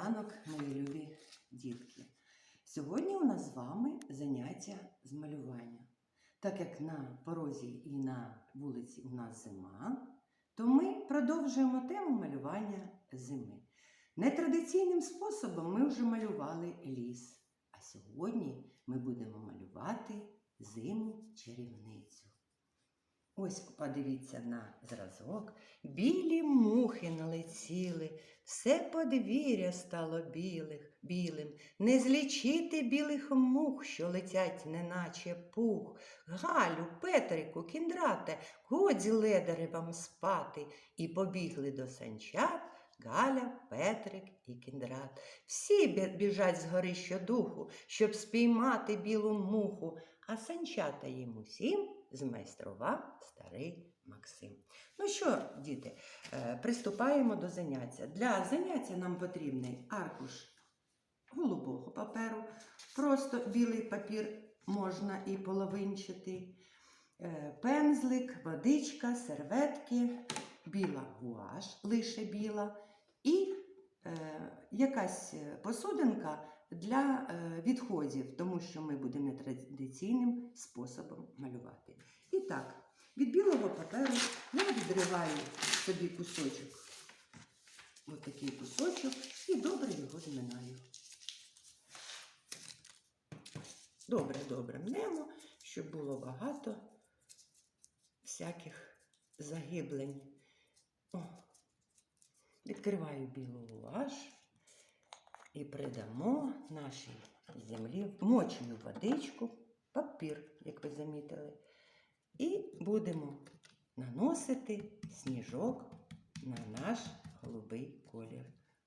ранок, мої любі дітки. Сьогодні у нас з вами заняття з малювання. Так як на порозі і на вулиці у нас зима, то ми продовжуємо тему малювання зими. Нетрадиційним способом ми вже малювали ліс. А сьогодні ми будемо малювати зиму чарівницю. Ось подивіться на зразок. Білі мухи налетіли, все подвір'я стало білих, білим. Не злічити білих мух, що летять, неначе пух. Галю, Петрику, кіндрате, годі ледари вам спати. І побігли до санчат Галя, Петрик і кіндрат. Всі біжать з гори щодуху, щоб спіймати білу муху, а санчата їм усім змайстрував старий Максим. Ну що, діти, е, приступаємо до заняття. Для заняття нам потрібний аркуш голубого паперу, просто білий папір можна і половинчатий, е, пензлик, водичка, серветки, біла гуаш, лише біла, і е, якась посудинка для е, відходів, тому що ми будемо нетрадиційним способом малювати. І так, від білого паперу я відриваю собі кусочок, ось такий кусочок, і добре його зминаю. Добре, добре мнемо, щоб було багато всяких загиблень. О, відкриваю білу гуаш і придамо нашій землі мочену водичку, папір, як ви замітили. І будемо наносити сніжок на наш голубий колір.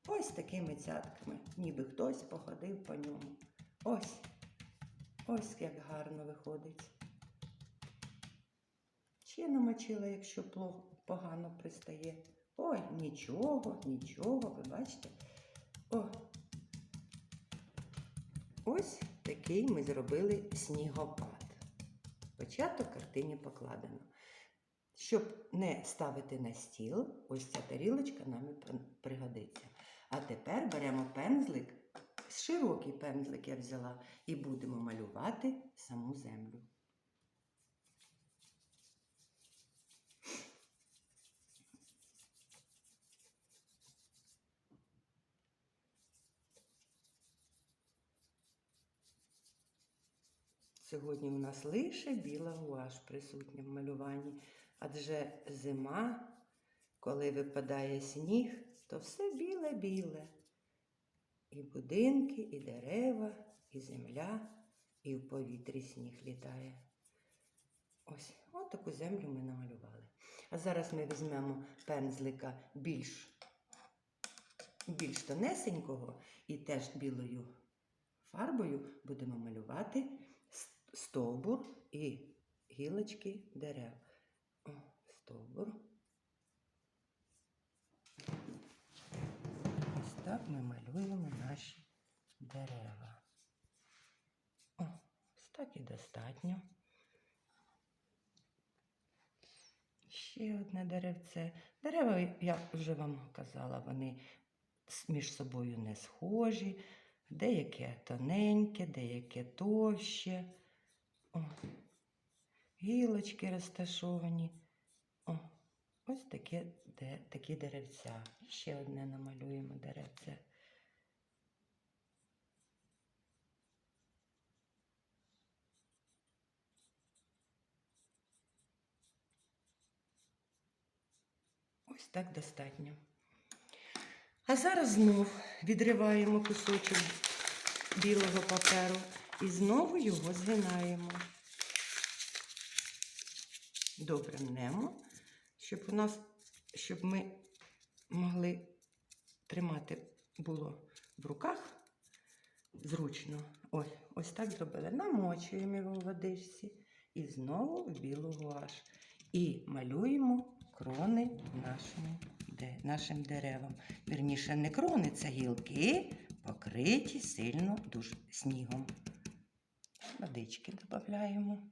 Ось такими цятками, ніби хтось походив по ньому. Ось, ось як гарно виходить. Ще намочила, якщо погано пристає. Ой, нічого, нічого, ви бачите. О. Ось такий ми зробили снігопад. Початок картині покладено. Щоб не ставити на стіл, ось ця тарілочка нам і пригодиться. А тепер беремо пензлик, широкий пензлик я взяла, і будемо малювати саму землю. Сьогодні у нас лише біла гуаш присутня в малюванні, адже зима, коли випадає сніг, то все біле-біле. І будинки, і дерева, і земля, і в повітрі сніг літає. Ось, от таку землю ми намалювали. А зараз ми візьмемо пензлика більш, більш тонесенького і теж білою фарбою будемо малювати стовбур і гілочки дерев. Стовбур. Ось так ми малюємо наші дерева. Ось так і достатньо. Ще одне деревце. Дерева, я вже вам казала, вони між собою не схожі. Деяке тоненьке, деяке товще. О, гілочки розташовані. О, ось таке, де, такі деревця. Ще одне намалюємо деревце. Ось так достатньо. А зараз знов відриваємо кусочок білого паперу і знову його згинаємо. Добре мнемо, щоб у нас, щоб ми могли тримати було в руках зручно. Ось, ось так зробили. Намочуємо його в водичці і знову в білу гуаш. І малюємо крони нашому, де, нашим деревам. Вірніше, не крони, це гілки, покриті сильно дуже снігом водички додаємо.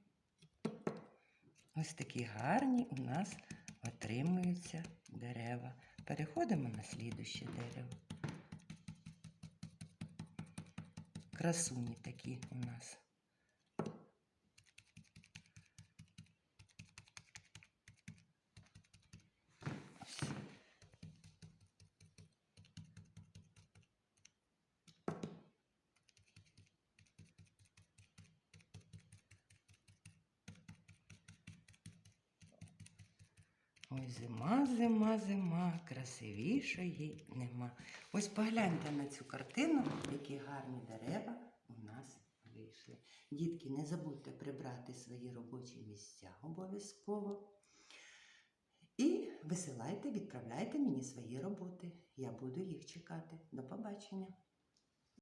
Ось такі гарні у нас отримуються дерева. Переходимо на слідуще дерево. Красуні такі у нас. Ой, зима, зима, зима, красивішої нема. Ось погляньте на цю картину, які гарні дерева у нас вийшли. Дітки, не забудьте прибрати свої робочі місця обов'язково. І висилайте, відправляйте мені свої роботи. Я буду їх чекати. До побачення.